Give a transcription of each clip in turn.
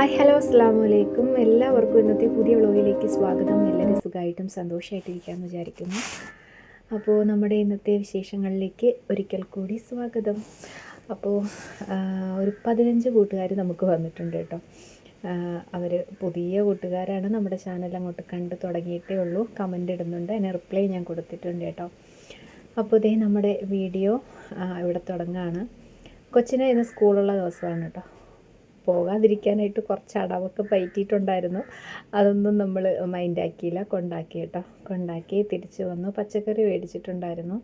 Hi hello അസ്സാം വലൈക്കും എല്ലാവർക്കും ഇന്നത്തെ പുതിയ വ്ളോഗിലേക്ക് സ്വാഗതം. എല്ലാവരും സുഖമായിട്ടും സന്തോഷമായിട്ടിരിക്കാമെന്ന് വിചാരിക്കുന്നു. അപ്പോൾ നമ്മുടെ ഇന്നത്തെ വിശേഷങ്ങളിലേക്ക് ഒരിക്കൽ കൂടി സ്വാഗതം. അപ്പോൾ ഒരു പതിനഞ്ച് കൂട്ടുകാർ നമുക്ക് വന്നിട്ടുണ്ട് കേട്ടോ. അവർ പുതിയ കൂട്ടുകാരാണ്. നമ്മുടെ ചാനൽ അങ്ങോട്ട് കണ്ട് തുടങ്ങിയിട്ടേ ഉള്ളൂ. കമന്റ് ഇടുന്നുണ്ട്. അതിന് റിപ്ലൈ ഞാൻ കൊടുത്തിട്ടുണ്ട് കേട്ടോ. അപ്പോൾ ഇതേ നമ്മുടെ വീഡിയോ ഇവിടെ തുടങ്ങുകയാണ് കൊച്ചിന് ഇന്ന് സ്കൂളുള്ള ദിവസമാണ് കേട്ടോ. പോകാതിരിക്കാനായിട്ട് കുറച്ച് അടവൊക്കെ പയറ്റിയിട്ടുണ്ടായിരുന്നു അതൊന്നും നമ്മൾ മൈൻഡാക്കിയില്ല കൊണ്ടാക്കി കേട്ടോ. കൊണ്ടാക്കി തിരിച്ചു വന്നു. പച്ചക്കറി മേടിച്ചിട്ടുണ്ടായിരുന്നു.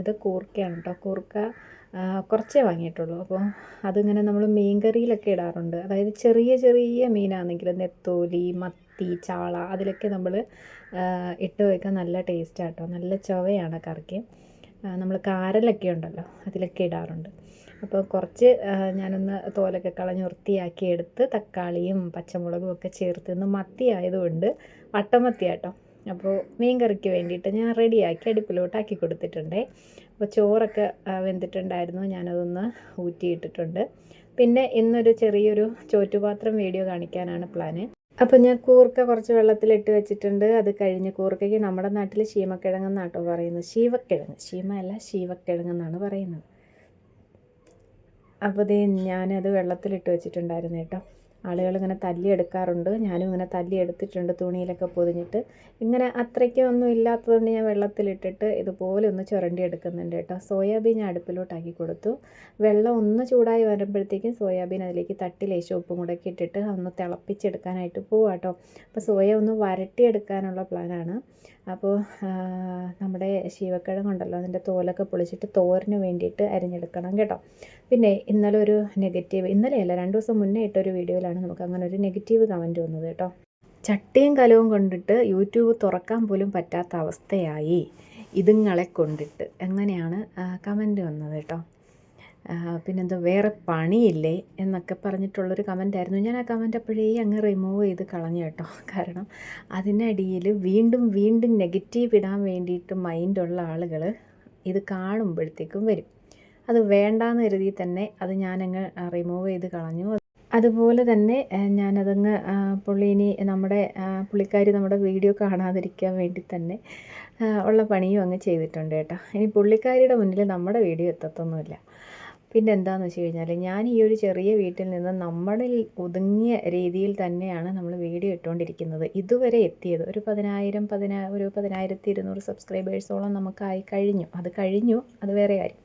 ഇത് കൂർക്കയാണ് കേട്ടോ. കൂർക്ക കുറച്ചേ വാങ്ങിയിട്ടുള്ളൂ. അപ്പോൾ അതിങ്ങനെ നമ്മൾ മീൻകറിയിലൊക്കെ ഇടാറുണ്ട്. അതായത് ചെറിയ ചെറിയ മീനാണെങ്കിൽ നെത്തോലി മത്തി ചാള അതിലൊക്കെ നമ്മൾ ഇട്ട് വയ്ക്കാൻ നല്ല ടേസ്റ്റാണ് കേട്ടോ. നല്ല ചുവയാണ് കറിക്ക്. നമ്മൾ കാരലൊക്കെ ഉണ്ടല്ലോ അതിലൊക്കെ ഇടാറുണ്ട്. അപ്പോൾ കുറച്ച് ഞാനൊന്ന് തോലൊക്കെ കളഞ്ഞ് വൃത്തിയാക്കി എടുത്ത് തക്കാളിയും പച്ചമുളകും ഒക്കെ ചേർത്ത് ഇന്ന് മത്തി ആയതുകൊണ്ട് വട്ടമത്തി ആട്ടോ അപ്പോൾ മീൻ കറിക്ക് വേണ്ടിയിട്ട് ഞാൻ റെഡിയാക്കി അടുപ്പിലോട്ട് ആക്കി കൊടുത്തിട്ടുണ്ടേ. അപ്പോൾ ചോറൊക്കെ വെന്തിട്ടുണ്ടായിരുന്നു. ഞാനതൊന്ന് ഊറ്റിയിട്ടിട്ടുണ്ട്. പിന്നെ ഇന്നൊരു ചെറിയൊരു ചോറ്റുപാത്രം വീഡിയോ കാണിക്കാനാണ് പ്ലാന്. അപ്പോൾ ഞാൻ കൂർക്ക കുറച്ച് വെള്ളത്തിലിട്ട് വെച്ചിട്ടുണ്ട്. അത് കഴിഞ്ഞ് കൂർക്കയ്ക്ക് നമ്മുടെ നാട്ടിൽ ശീമക്കിഴങ്ങെന്നാട്ടോ പറയുന്നത്. ശീവക്കിഴങ്ങ് ശീമ അല്ല ശീവക്കിഴങ്ങെന്നാണ് പറയുന്നത്. അപ്പോൾ ദേ ഞാനത് വെള്ളത്തിലിട്ട് വെച്ചിട്ടുണ്ടായിരുന്നു കേട്ടോ. ആളുകൾ ഇങ്ങനെ തല്ലിയെടുക്കാറുണ്ട്. ഞാനും ഇങ്ങനെ തല്ലിയെടുത്തിട്ടുണ്ട് തുണിയിലൊക്കെ പൊതിഞ്ഞിട്ട്. ഇങ്ങനെ അത്രയ്ക്കൊന്നും ഇല്ലാത്തതുകൊണ്ട് ഞാൻ വെള്ളത്തിലിട്ടിട്ട് ഇതുപോലെ ഒന്ന് ചുരണ്ടി എടുക്കുന്നുണ്ട് കേട്ടോ. സോയാബീൻ ഞാൻ അടുപ്പിലോട്ടാക്കി കൊടുത്തു. വെള്ളം ഒന്ന് ചൂടായി വരുമ്പോഴത്തേക്കും സോയാബീൻ അതിലേക്ക് തട്ടി ലേശം ഉപ്പും കൂടെ ഇട്ടിട്ട് ഒന്ന് തിളപ്പിച്ചെടുക്കാനായിട്ട് പോവാം കേട്ടോ. അപ്പോൾ സോയ ഒന്ന് വരട്ടിയെടുക്കാനുള്ള പ്ലാനാണ്. അപ്പോൾ നമ്മുടെ ശീവക്കിഴങ്ങുണ്ടല്ലോ അതിന്റെ തോലൊക്കെ പൊളിച്ചിട്ട് തോരന് വേണ്ടിയിട്ട് അരിഞ്ഞെടുക്കണം കേട്ടോ. പിന്നെ ഇന്നലെ ഒരു നെഗറ്റീവ് ഇന്നലെയല്ല രണ്ട് ദിവസം മുന്നേ ഇട്ടൊരു വീഡിയോയിലാണ് നമുക്ക് അങ്ങനെ ഒരു നെഗറ്റീവ് കമന്റ് വന്നത് കേട്ടോ. ചട്ടിയും കലവും കൊണ്ടിട്ട് യൂട്യൂബ് തുറക്കാൻ പോലും പറ്റാത്ത അവസ്ഥയായി ഇതുങ്ങളെ കൊണ്ടിട്ട്. എങ്ങനെയാണ് കമന്റ് വന്നത് കേട്ടോ. പിന്നെന്തോ വേറെ പണിയില്ലേ എന്നൊക്കെ പറഞ്ഞിട്ടുള്ളൊരു കമന്റ് ആയിരുന്നു. ഞാൻ ആ കമന്റ് അപ്പോഴേ അങ്ങ് റിമൂവ് ചെയ്ത് കളഞ്ഞു കേട്ടോ. കാരണം അതിനടിയിൽ വീണ്ടും വീണ്ടും നെഗറ്റീവ് ഇടാൻ വേണ്ടിയിട്ട് മൈൻഡുള്ള ആളുകൾ ഇത് കാണുമ്പോഴത്തേക്കും വരും. അത് വേണ്ടാന്ന് കരുതി തന്നെ അത് ഞാനങ്ങ് റിമൂവ് ചെയ്ത് കളഞ്ഞു. അതുപോലെ തന്നെ ഞാനതങ്ങ് ആ, പുള്ളി ഇനി നമ്മുടെ പുള്ളിക്കാരി നമ്മുടെ വീഡിയോ കാണാതിരിക്കാൻ വേണ്ടി തന്നെ ഉള്ള പണിയും അങ്ങ് ചെയ്തിട്ടുണ്ട് കേട്ടോ. ഇനി പുള്ളിക്കാരിയുടെ മുന്നിൽ നമ്മുടെ വീഡിയോ എത്തത്തൊന്നുമില്ല. പിന്നെ എന്താണെന്ന് വെച്ച് കഴിഞ്ഞാൽ ഞാൻ ഈ ഒരു ചെറിയ വീട്ടിൽ നിന്ന് നമ്മളിൽ ഒതുങ്ങിയ രീതിയിൽ തന്നെയാണ് നമ്മൾ വീഡിയോ ഇട്ടുകൊണ്ടിരിക്കുന്നത് ഇതുവരെ എത്തിയത് ഒരു പതിനായിരം പതിനാ ഒരു പതിനായിരത്തി ഇരുന്നൂറ് സബ്സ്ക്രൈബേഴ്സോളം നമുക്കായി കഴിഞ്ഞു. അത് കഴിഞ്ഞു അത് വേറെ കാര്യം.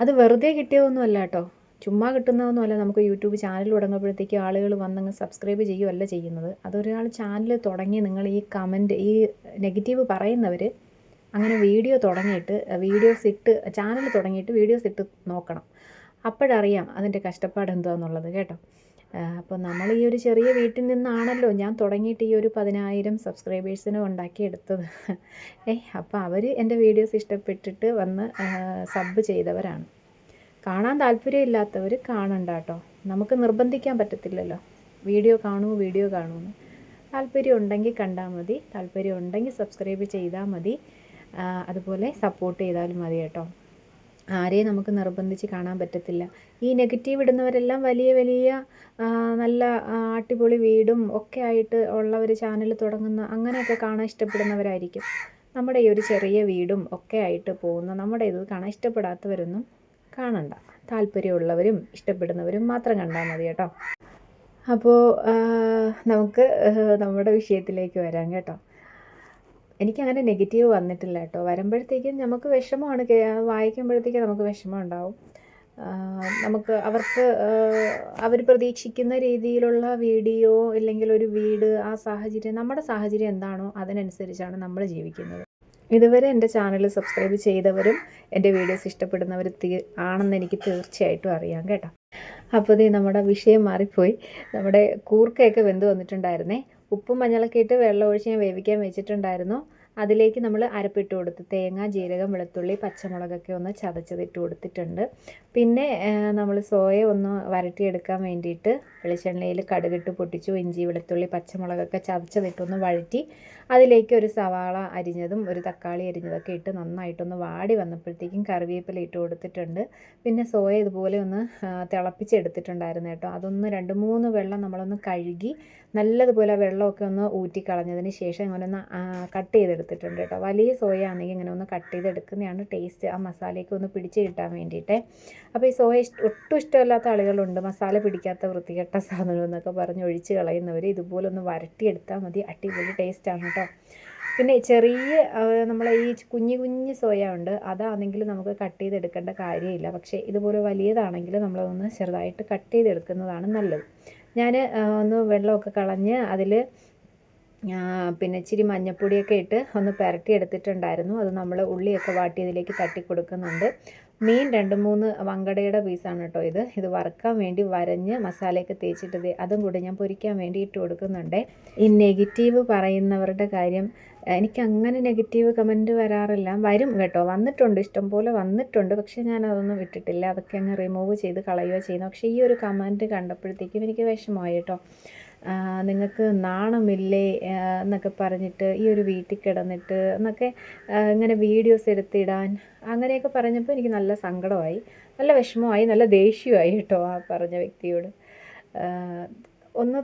അത് വെറുതെ കിട്ടിയതൊന്നുമല്ല കേട്ടോ. ചുമ്മാ കിട്ടുന്നതൊന്നുമല്ല നമുക്ക് യൂട്യൂബ് ചാനൽ തുടങ്ങുമ്പോഴത്തേക്ക് ആളുകൾ വന്നങ്ങ് സബ്സ്ക്രൈബ് ചെയ്യുമല്ല ചെയ്യുന്നത്. അതൊരാൾ ചാനൽ തുടങ്ങി നിങ്ങൾ ഈ കമന്റ് ഈ നെഗറ്റീവ് പറയുന്നവർ അങ്ങനെ വീഡിയോ തുടങ്ങിയിട്ട് വീഡിയോസ് ഇട്ട് ചാനൽ തുടങ്ങിയിട്ട് വീഡിയോസ് ഇട്ട് നോക്കണം. അപ്പോഴറിയാം അതിന്റെ കഷ്ടപ്പാട് എന്താണെന്നുള്ളത് കേട്ടോ. അപ്പോൾ നമ്മൾ ഈ ഒരു ചെറിയ വീട്ടിൽ നിന്നാണല്ലോ ഞാൻ തുടങ്ങിയിട്ട് ഈ ഒരു പതിനായിരം സബ്സ്ക്രൈബേഴ്സിനെ ഉണ്ടാക്കിയെടുത്തത്. ഏ അപ്പോൾ അവർ എന്റെ വീഡിയോസ് ഇഷ്ടപ്പെട്ടിട്ട് വന്ന് സബ് ചെയ്തവരാണ്. കാണാൻ താല്പര്യമില്ലാത്തവർ കാണണ്ട കേട്ടോ നമുക്ക് നിർബന്ധിക്കാൻ പറ്റത്തില്ലല്ലോ. വീഡിയോ കാണൂ വീഡിയോ കാണൂന്ന്. താല്പര്യം ഉണ്ടെങ്കിൽ കണ്ടാൽ മതി. താല്പര്യം ഉണ്ടെങ്കിൽ സബ്സ്ക്രൈബ് ചെയ്താൽ മതി. അതുപോലെ സപ്പോർട്ട് ചെയ്താലും മതി കേട്ടോ. ആരെയും നമുക്ക് നിർബന്ധിച്ച് കാണാൻ പറ്റത്തില്ല. ഈ നെഗറ്റീവ് ഇടുന്നവരെല്ലാം വലിയ വലിയ നല്ല അടിപൊളി വീടും ഒക്കെ ആയിട്ട് ഉള്ളവർ ചാനൽ തുടങ്ങുന്ന അങ്ങനെയൊക്കെ കാണാൻ ഇഷ്ടപ്പെടുന്നവരായിരിക്കും. നമ്മുടെ ഈ ഒരു ചെറിയ വീടും ഒക്കെ ആയിട്ട് പോകുന്ന നമ്മുടെ ഇത് കാണാൻ ഇഷ്ടപ്പെടാത്തവരൊന്നും കാണണ്ട. താല്പര്യമുള്ളവരും ഇഷ്ടപ്പെടുന്നവരും മാത്രം കണ്ടാൽ മതി കേട്ടോ. അപ്പോൾ നമുക്ക് നമ്മുടെ വിഷയത്തിലേക്ക് വരാം കേട്ടോ. എനിക്കങ്ങനെ നെഗറ്റീവ് വന്നിട്ടില്ല കേട്ടോ. വരുമ്പോഴത്തേക്കും നമുക്ക് വിഷമമാണ്. വായിക്കുമ്പോഴത്തേക്കും നമുക്ക് വിഷമം ഉണ്ടാവും നമുക്ക് അവർക്ക് അവർ പ്രതീക്ഷിക്കുന്ന രീതിയിലുള്ള വീഡിയോ ഇല്ലെങ്കിൽ ഒരു വീട് ആ സാഹചര്യം നമ്മുടെ സാഹചര്യം എന്താണോ അതിനനുസരിച്ചാണ് നമ്മൾ ജീവിക്കുന്നത്. ഇതുവരെ എന്റെ ചാനൽ സബ്സ്ക്രൈബ് ചെയ്തവരും എന്റെ വീഡിയോസ് ഇഷ്ടപ്പെടുന്നവർ തീ ആണെന്ന് എനിക്ക് തീർച്ചയായിട്ടും അറിയാം കേട്ടോ. അപ്പോൾ ഇത് നമ്മുടെ വിഷയം മാറിപ്പോയി. നമ്മുടെ കൂർക്കയൊക്കെ വെന്ത് വന്നിട്ടുണ്ടായിരുന്നേ. ഉപ്പും മഞ്ഞളൊക്കെ ഇട്ട് വെള്ളം ഒഴിച്ച് ഞാൻ വേവിക്കാൻ വെച്ചിട്ടുണ്ടായിരുന്നു. അതിലേക്ക് നമ്മൾ അരപ്പിട്ട് കൊടുത്ത് തേങ്ങ ജീരകം വെളുത്തുള്ളി പച്ചമുളകൊക്കെ ഒന്ന് ചതച്ചതിട്ട് കൊടുത്തിട്ടുണ്ട്. പിന്നെ നമ്മൾ സോയ ഒന്ന് വരട്ടിയെടുക്കാൻ വേണ്ടിയിട്ട് വെളിച്ചെണ്ണയിൽ കടുകിട്ട് പൊട്ടിച്ചു ഇഞ്ചി വെളുത്തുള്ളി പച്ചമുളകൊക്കെ ചതച്ചതിട്ടൊന്ന് വഴറ്റി അതിലേക്ക് ഒരു സവാള അരിഞ്ഞതും ഒരു തക്കാളി അരിഞ്ഞതൊക്കെ ഇട്ട് നന്നായിട്ടൊന്ന് വാടി വന്നപ്പോഴത്തേക്കും കറിവേപ്പില ഇട്ട് കൊടുത്തിട്ടുണ്ട്. പിന്നെ സോയ ഇതുപോലെ ഒന്ന് തിളപ്പിച്ചെടുത്തിട്ടുണ്ടായിരുന്നു കേട്ടോ. അതൊന്ന് രണ്ട് മൂന്ന് വെള്ളം നമ്മളൊന്ന് കഴുകി നല്ലതുപോലെ വെള്ളമൊക്കെ ഒന്ന് ഊറ്റിക്കളഞ്ഞതിന് ശേഷം ഇങ്ങനെ ഒന്ന് കട്ട് ചെയ്തെടുത്തിട്ടുണ്ട് കേട്ടോ. വലിയ സോയ ആണെങ്കിൽ ഇങ്ങനെ ഒന്ന് കട്ട് ചെയ്തെടുക്കുന്നതാണ് ടേസ്റ്റ്. ആ മസാലയൊക്കെ ഒന്ന് പിടിച്ച് കിട്ടാൻ വേണ്ടിയിട്ട്. അപ്പോൾ ഈ സോയ ഒട്ടും ഇഷ്ടമില്ലാത്ത ആളുകളുണ്ട്. മസാല പിടിക്കാത്ത വൃത്തികെട്ട സാധനം എന്നൊക്കെ പറഞ്ഞ് ഒഴിച്ച് കളയുന്നവർ ഇതുപോലെ ഒന്ന് വരട്ടിയെടുത്താൽ മതി. അടിപൊളി ടേസ്റ്റാണ് കേട്ടോ. പിന്നെ ചെറിയ നമ്മളെ ഈ കുഞ്ഞു കുഞ്ഞു സോയ ഉണ്ട്. അതാണെങ്കിൽ നമുക്ക് കട്ട് ചെയ്തെടുക്കേണ്ട കാര്യമില്ല. പക്ഷേ ഇതുപോലെ വലിയതാണെങ്കിൽ നമ്മളതൊന്ന് ചെറുതായിട്ട് കട്ട് ചെയ്തെടുക്കുന്നതാണ് നല്ലത്. ഞാൻ ഒന്ന് വെള്ളമൊക്കെ കളഞ്ഞ് അതിൽ പിന്നെ ഇച്ചിരി മഞ്ഞപ്പൊടിയൊക്കെ ഇട്ട് ഒന്ന് പുരട്ടി എടുത്തിട്ടുണ്ടായിരുന്നു. അത് നമ്മൾ ഉള്ളിയൊക്കെ വാട്ടി ഇതിലേക്ക് തട്ടി കൊടുക്കുന്നുണ്ട് മീൻ രണ്ട് മൂന്ന് വങ്കടയുടെ പീസാണ് കേട്ടോ ഇത്. ഇത് വറുക്കാൻ വേണ്ടി വരഞ്ഞ് മസാലയൊക്കെ തേച്ചിട്ട് അതും കൂടി ഞാൻ പൊരിക്കാൻ വേണ്ടി ഇട്ട് കൊടുക്കുന്നുണ്ട്. ഈ നെഗറ്റീവ് പറയുന്നവരുടെ കാര്യം എനിക്ക് അങ്ങനെ നെഗറ്റീവ് കമന്റ് വരാറില്ല. വരും കേട്ടോ. വന്നിട്ടുണ്ട്. ഇഷ്ടം പോലെ വന്നിട്ടുണ്ട്. പക്ഷേ ഞാൻ അതൊന്നും വിട്ടിട്ടില്ല. അതൊക്കെ അങ്ങ് റിമൂവ് ചെയ്ത് കളയുക ചെയ്യുന്നു പക്ഷേ ഈ ഒരു കമന്റ് കണ്ടപ്പോഴത്തേക്കും എനിക്ക് വിഷമമായി കേട്ടോ. നിങ്ങൾക്ക് നാണമില്ലേ എന്നൊക്കെ പറഞ്ഞിട്ട് ഈ ഒരു വീട്ടിൽ കിടന്നിട്ട് എന്നൊക്കെ ഇങ്ങനെ വീഡിയോസ് എടുത്തിടാൻ അങ്ങനെയൊക്കെ പറഞ്ഞപ്പോൾ എനിക്ക് നല്ല സങ്കടമായി. നല്ല വിഷമമായി. നല്ല ദേഷ്യമായി കേട്ടോ ആ പറഞ്ഞ വ്യക്തിയോട്. ഒന്ന്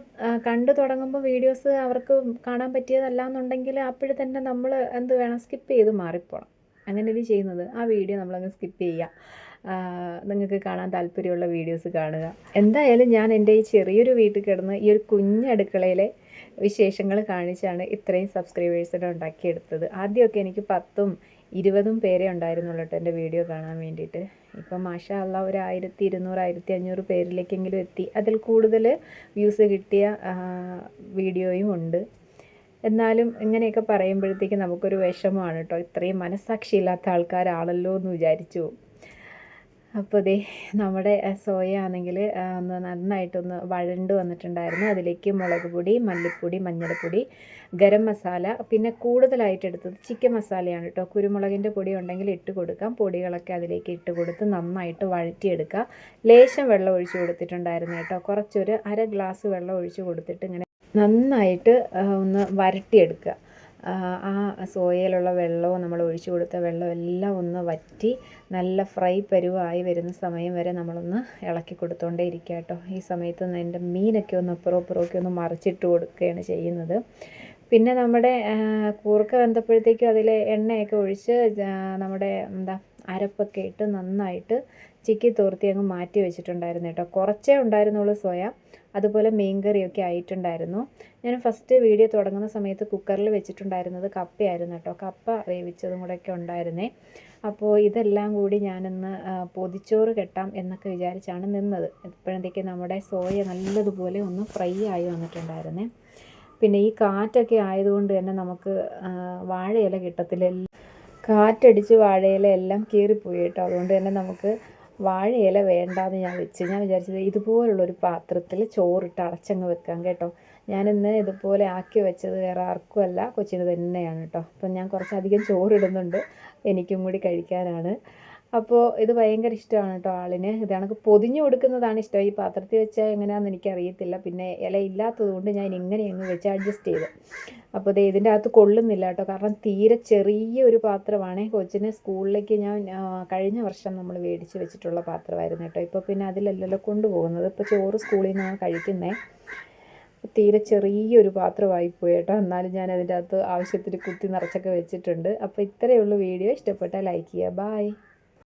കണ്ടു തുടങ്ങുമ്പോൾ വീഡിയോസ് അവർക്ക് കാണാൻ പറ്റിയതല്ല എന്നുണ്ടെങ്കിൽ അപ്പോഴും തന്നെ നമ്മൾ എന്ത് വേണം സ്കിപ്പ് ചെയ്ത് മാറിപ്പോണം. അങ്ങനെയല്ലേ ചെയ്യുന്നത്. ആ വീഡിയോ നമ്മളങ്ങ് സ്കിപ്പ് ചെയ്യുക നിങ്ങൾക്ക് കാണാൻ താല്പര്യമുള്ള വീഡിയോസ് കാണുക. എന്തായാലും ഞാൻ എന്റെ ഈ ചെറിയൊരു വീട്ടിൽ കിടന്ന് ഈ ഒരു കുഞ്ഞടുക്കളയിലെ വിശേഷങ്ങൾ കാണിച്ചാണ് ഇത്രയും സബ്സ്ക്രൈബേഴ്സിനെ ഉണ്ടാക്കിയെടുത്തത്. ആദ്യമൊക്കെ എനിക്ക് പത്തും ഇരുപതും പേരെ ഉണ്ടായിരുന്നുള്ളൂ എന്റെ വീഡിയോ കാണാൻ വേണ്ടിയിട്ട്. ഇപ്പം മാഷാ അല്ല ഒരു ആയിരത്തി ഇരുന്നൂറ് ആയിരത്തി അഞ്ഞൂറ് പേരിലേക്കെങ്കിലും എത്തി. അതിൽ കൂടുതൽ വ്യൂസ് കിട്ടിയ വീഡിയോയും ഉണ്ട്. എന്നാലും ഇങ്ങനെയൊക്കെ പറയുമ്പോഴത്തേക്ക് നമുക്കൊരു വിഷമമാണ് കേട്ടോ ഇത്രയും മനസ്സാക്ഷിയില്ലാത്ത ആൾക്കാരാണല്ലോ എന്ന് വിചാരിച്ചു. അപ്പോൾ ദേ നമ്മുടെ സോയ ആണെങ്കിൽ ഒന്ന് നന്നായിട്ടൊന്ന് വഴണ്ട് വന്നിട്ടുണ്ടായിരുന്നു. അതിലേക്ക് മുളക് പൊടി മല്ലിപ്പൊടി മഞ്ഞൾപ്പൊടി ഗരം മസാല പിന്നെ കൂടുതലായിട്ട് എടുത്തത് ചിക്കൻ മസാലയാണ് കേട്ടോ കുരുമുളകിന്റെ പൊടി ഉണ്ടെങ്കിൽ ഇട്ട് കൊടുക്കാം. പൊടികളൊക്കെ അതിലേക്ക് ഇട്ട് കൊടുത്ത് നന്നായിട്ട് വഴറ്റിയെടുക്കുക ലേശം വെള്ളം ഒഴിച്ച് കൊടുത്തിട്ടുണ്ടായിരുന്നു കേട്ടോ. കുറച്ചൊരു അര ഗ്ലാസ് വെള്ളം ഒഴിച്ച് കൊടുത്തിട്ട് ഇങ്ങനെ നന്നായിട്ട് ഒന്ന് വരട്ടിയെടുക്കുക. ആ സോയയിലുള്ള വെള്ളവും നമ്മൾ ഒഴിച്ചു കൊടുത്ത വെള്ളവും എല്ലാം ഒന്ന് വറ്റി നല്ല ഫ്രൈ പരുവായി വരുന്ന സമയം വരെ നമ്മളൊന്ന് ഇളക്കി കൊടുത്തോണ്ടേ ഇരിക്കുക കേട്ടോ. ഈ സമയത്ത് എന്റെ മീനൊക്കെ ഒന്ന് അപ്പുറം അപ്പുറമൊക്കെ ഒന്ന് മറിച്ചിട്ട് കൊടുക്കുകയാണ് ചെയ്യുന്നത്. പിന്നെ നമ്മുടെ കൂർക്ക വെന്തപ്പോഴത്തേക്കും അതിൽ എണ്ണയൊക്കെ ഒഴിച്ച് നമ്മുടെ എന്താ അരപ്പൊക്കെ ഇട്ട് നന്നായിട്ട് ചിക്കി തോർത്തി അങ്ങ് മാറ്റി വെച്ചിട്ടുണ്ടായിരുന്നു കേട്ടോ. കുറച്ചേ ഉണ്ടായിരുന്നുള്ളൂ സോയ. അതുപോലെ മീൻ കറിയൊക്കെ ആയിട്ടുണ്ടായിരുന്നു. ഞാൻ ഫസ്റ്റ് വീഡിയോ തുടങ്ങുന്ന സമയത്ത് കുക്കറിൽ വെച്ചിട്ടുണ്ടായിരുന്നത് കപ്പയായിരുന്നു കേട്ടോ. കപ്പ വേവിച്ചതും കൂടെയൊക്കെ ഉണ്ടായിരുന്നേ. അപ്പോൾ ഇതെല്ലാം കൂടി ഞാനൊന്ന് പൊതിച്ചോറ് കെട്ടാം എന്നൊക്കെ വിചാരിച്ചാണ് നിന്നത്. ഇപ്പോഴത്തേക്ക് നമ്മുടെ സോയ നല്ലതുപോലെ ഒന്ന് ഫ്രൈ ആയി വന്നിട്ടുണ്ടായിരുന്നേ. പിന്നെ ഈ കാറ്റൊക്കെ ആയതുകൊണ്ട് തന്നെ നമുക്ക് വാഴയില കിട്ടത്തില്ല. കാറ്റടിച്ച് വാഴയില എല്ലാം കീറിപ്പോയി കേട്ടോ. അതുകൊണ്ട് തന്നെ നമുക്ക് വാഴയില വേണ്ടാന്ന് ഞാൻ വെച്ച്. ഞാൻ വിചാരിച്ചത് ഇതുപോലുള്ളൊരു പാത്രത്തിൽ ചോറിട്ട് അടച്ചങ്ങ് വെക്കാം കേട്ടോ. ഞാനിന്ന് ഇതുപോലെ ആക്കി വെച്ചത് വേറെ ആർക്കും അല്ല കൊച്ചിന് തന്നെയാണ് കേട്ടോ. അപ്പം ഞാൻ കുറച്ചധികം ചോറിടുന്നുണ്ട്. എനിക്കും കൂടി കഴിക്കാനാണ്. അപ്പോൾ ഇത് ഭയങ്കര ഇഷ്ടമാണ് കേട്ടോ ആളിന്. ഇത് കണക്ക് പൊതിഞ്ഞു കൊടുക്കുന്നതാണ് ഇഷ്ടം. ഈ പാത്രത്തിൽ വെച്ചാൽ എങ്ങനെയാണെന്ന് എനിക്കറിയത്തില്ല. പിന്നെ ഇല ഇല്ലാത്തത് കൊണ്ട് ഞാൻ ഇങ്ങനെ അങ്ങ് വെച്ച് അഡ്ജസ്റ്റ് ചെയ്ത്. അപ്പോൾ ഇത് ഇതിന്റെ അകത്ത് കൊള്ളുന്നില്ല കേട്ടോ കാരണം തീരെ ചെറിയ ഒരു പാത്രമാണ്. കൊച്ചിനെ സ്കൂളിലേക്ക് ഞാൻ കഴിഞ്ഞ വർഷം നമ്മൾ മേടിച്ച് വെച്ചിട്ടുള്ള പാത്രമായിരുന്നു കേട്ടോ ഇപ്പോൾ പിന്നെ അതിലല്ലല്ലോ കൊണ്ടുപോകുന്നത്. ഇപ്പോൾ ചോറ് സ്കൂളിൽ നിന്നാണ് കഴിക്കുന്നത് തീരെ ചെറിയൊരു പാത്രമായി പോയി കേട്ടോ എന്നാലും ഞാൻ അതിന്റെ അകത്ത് ആവശ്യത്തിന് കുത്തി നിറച്ചൊക്കെ വെച്ചിട്ടുണ്ട്. അപ്പോൾ ഇത്രയേ ഉള്ളൂ വീഡിയോ. ഇഷ്ടപ്പെട്ടാൽ ലൈക്ക് ചെയ്യുക. ബായ്